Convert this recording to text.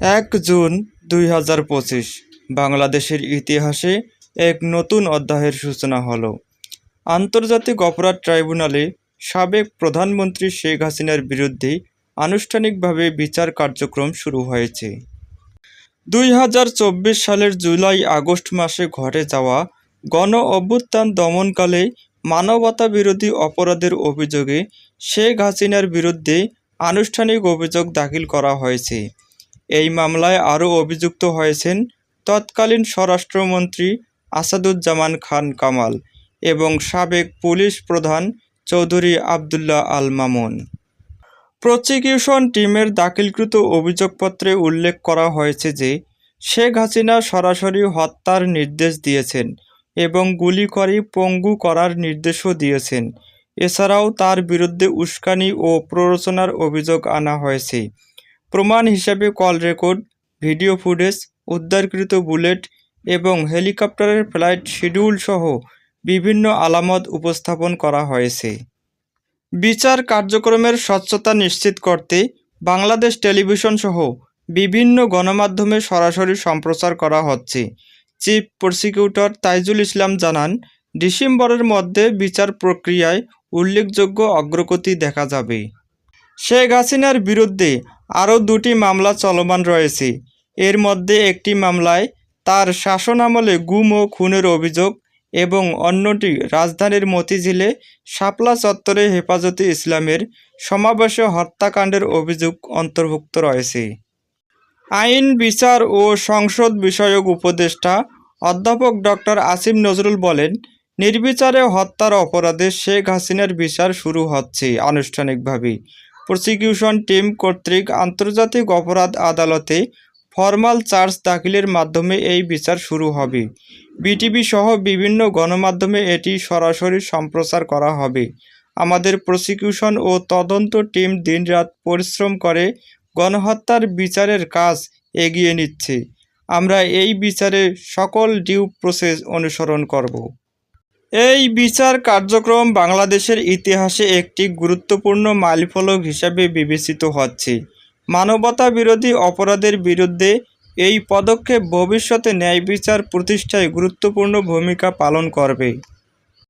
এক জুন দুই হাজার পঁচিশ, বাংলাদেশের ইতিহাসে এক নতুন অধ্যায়ের সূচনা হলো। আন্তর্জাতিক অপরাধ ট্রাইব্যুনালে সাবেক প্রধানমন্ত্রী শেখ হাসিনার বিরুদ্ধে আনুষ্ঠানিকভাবে বিচার কার্যক্রম শুরু হয়েছে। দুই হাজার চব্বিশ সালের জুলাই আগস্ট মাসে ঘটে যাওয়া গণ অভ্যুত্থান দমনকালে মানবতা বিরোধী অপরাধের অভিযোগে শেখ হাসিনার বিরুদ্ধে আনুষ্ঠানিক অভিযোগ দাখিল করা হয়েছে। এই মামলায় আরও অভিযুক্ত হয়েছেন তৎকালীন স্বরাষ্ট্রমন্ত্রী আসাদুজ্জামান খান কামাল এবং সাবেক পুলিশ প্রধান চৌধুরী আবদুল্লাহ আল মামুন। প্রসিকিউশন টিমের দাখিলকৃত অভিযোগপত্রে উল্লেখ করা হয়েছে যে, শেখ হাসিনা সরাসরি হত্যার নির্দেশ দিয়েছেন এবং গুলি করে পঙ্গু করার নির্দেশও দিয়েছেন। এছাড়াও তার বিরুদ্ধে উস্কানি ও প্ররোচনার অভিযোগ আনা হয়েছে। প্রমাণ হিসাবে কল রেকর্ড, ভিডিও ফুটেজ, উদ্ধারকৃত বুলেট এবং হেলিকপ্টারের ফ্লাইট শিডিউল সহ বিভিন্ন আলামত উপস্থাপন করা হয়েছে। বিচার কার্যক্রমের স্বচ্ছতা নিশ্চিত করতে বাংলাদেশ টেলিভিশন সহ বিভিন্ন গণমাধ্যমে সরাসরি সম্প্রচার করা হচ্ছে। চিফ প্রসিকিউটর তাইজুল ইসলাম জানান, ডিসেম্বরের মধ্যে বিচার প্রক্রিয়ায় উল্লেখযোগ্য অগ্রগতি দেখা যাবে। শেখ হাসিনার বিরুদ্ধে আরও দুটি মামলা চলমান রয়েছে। এর মধ্যে একটি মামলায় তার শাসনামলে গুম ও খুনের অভিযোগ এবং অন্যটি রাজধানীর মতিঝিলে শাপলা চত্বরে হেফাজতে ইসলামের সমাবেশে হত্যাকাণ্ডের অভিযোগ অন্তর্ভুক্ত রয়েছে। আইন, বিচার ও সংসদ বিষয়ক উপদেষ্টা অধ্যাপক ডক্টর আসিম নজরুল বলেন, নির্বিচারে হত্যার অপরাধে শেখ হাসিনার বিচার শুরু হচ্ছে আনুষ্ঠানিকভাবে। প্রসিকিউশন টিম কর্তৃক আন্তর্জাতিক অপরাধ আদালতে ফরমাল চার্জ দাখিলের মাধ্যমে এই বিচার শুরু হবে। বিটিভি সহ বিভিন্ন গণমাধ্যমে এটি সরাসরি সম্প্রচার করা হবে। আমাদের প্রসিকিউশন ও তদন্ত টিম দিনরাত পরিশ্রম করে গণহত্যার বিচারের কাজ এগিয়ে নিচ্ছে। আমরা এই বিচারে সকল ডিউ প্রসেস অনুসরণ করব। এই বিচার কার্যক্রম বাংলাদেশের ইতিহাসে একটি গুরুত্বপূর্ণ মাইলফলক হিসাবে বিবেচিত হচ্ছে। মানবতা বিরোধী অপরাধের বিরুদ্ধে এই পদক্ষেপ ভবিষ্যতে ন্যায় বিচার প্রতিষ্ঠায় গুরুত্বপূর্ণ ভূমিকা পালন করবে।